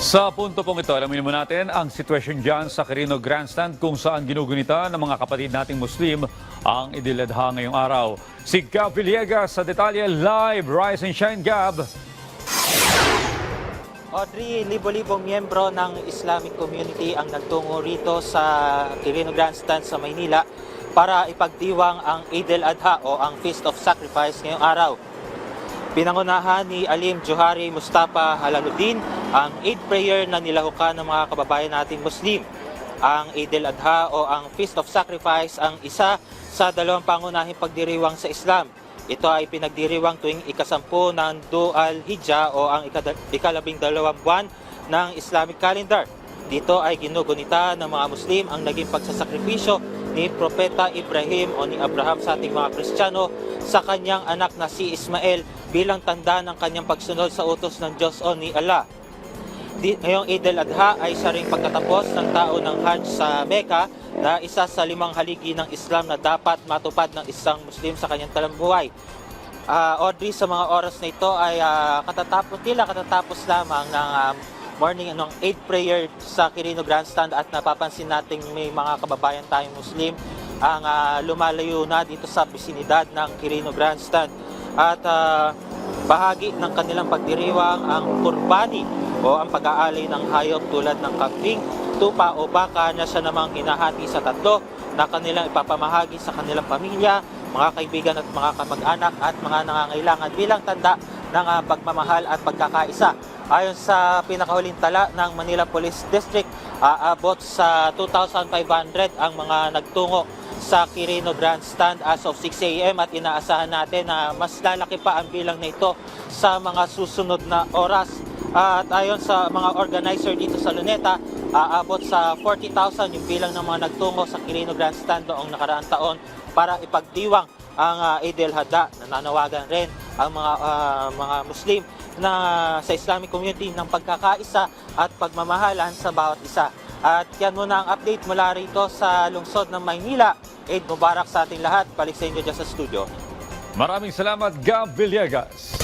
Sa punto pong ito, alamin mo natin ang sitwasyon dyan sa Quirino Grandstand kung saan ginugunita ng mga kapatid nating Muslim ang idiladha ngayong araw. Si Gab Villegas sa detalye live. Rise and shine, Gab. Audrey, libo-libong miyembro ng Islamic community ang nagtungo rito sa Quirino Grandstand sa Maynila para ipagdiwang ang Eid al-Adha o ang Feast of Sacrifice ngayong araw. Pinangunahan ni Alim Johari Mustafa Halaluddin ang Eid prayer na nilahukan ng mga kababayan nating Muslim. Ang Eid al-Adha o ang Feast of Sacrifice ang isa sa dalawang pangunahing pagdiriwang sa Islam. Ito ay pinagdiriwang tuwing ikasampu ng Dual Hijjah o ang ikalabing dalawang buwan ng Islamic calendar. Dito ay ginugunita ng mga Muslim ang naging pagsasakripisyo ni Propeta Ibrahim o ni Abraham sa ating mga Kristiyano sa kanyang anak na si Ismael bilang tanda ng kanyang pagsunod sa utos ng Diyos o ni Allah. Di, ngayong Eid al-Adha ay isa ring pagkatapos ng tao ng Hajj sa Mecca na isa sa limang haligi ng Islam na dapat matupad ng isang Muslim sa kanyang talambuhay. Ah, Audrey, sa mga oras na ito ay ah, katatapos, tila katatapos lamang ng ah, morning ng Eid prayer sa Quirino Grandstand at napapansin natin may mga kababayan tayong Muslim ang ah, lumalayo na dito sa bisinidad ng Quirino Grandstand at ah, bahagi ng kanilang pagdiriwang ang kurbani o ang pag-aalay ng hayop tulad ng kambing, tupa o baka na siya namang hinahati sa tatlo na kanilang ipapamahagi sa kanilang pamilya, mga kaibigan at mga kamag-anak at mga nangangailangan bilang tanda ng ah, pagmamahal at pagkakaisa. Ayon sa pinakahuling tala ng Manila Police District, aabot sa 2,500 ang mga nagtungo sa Quirino Grandstand as of 6 a.m. at inaasahan natin na mas lalaki pa ang bilang na ito sa mga susunod na oras. At ayon sa mga organizer dito sa Luneta, aabot sa 40,000 yung bilang ng mga nagtungo sa Quirino Grandstand noong nakaraang taon para ipagdiwang ang uh, Eid al-Adha. Nananawagan rin ang mga ah, mga Muslim na sa Islamic community ng pagkakaisa at pagmamahalan sa bawat isa. At yan muna ang update mula rito sa lungsod ng Maynila. Eid Mubarak sa ating lahat. Balik sa inyo dyan sa studio. Maraming salamat, Gab Villegas.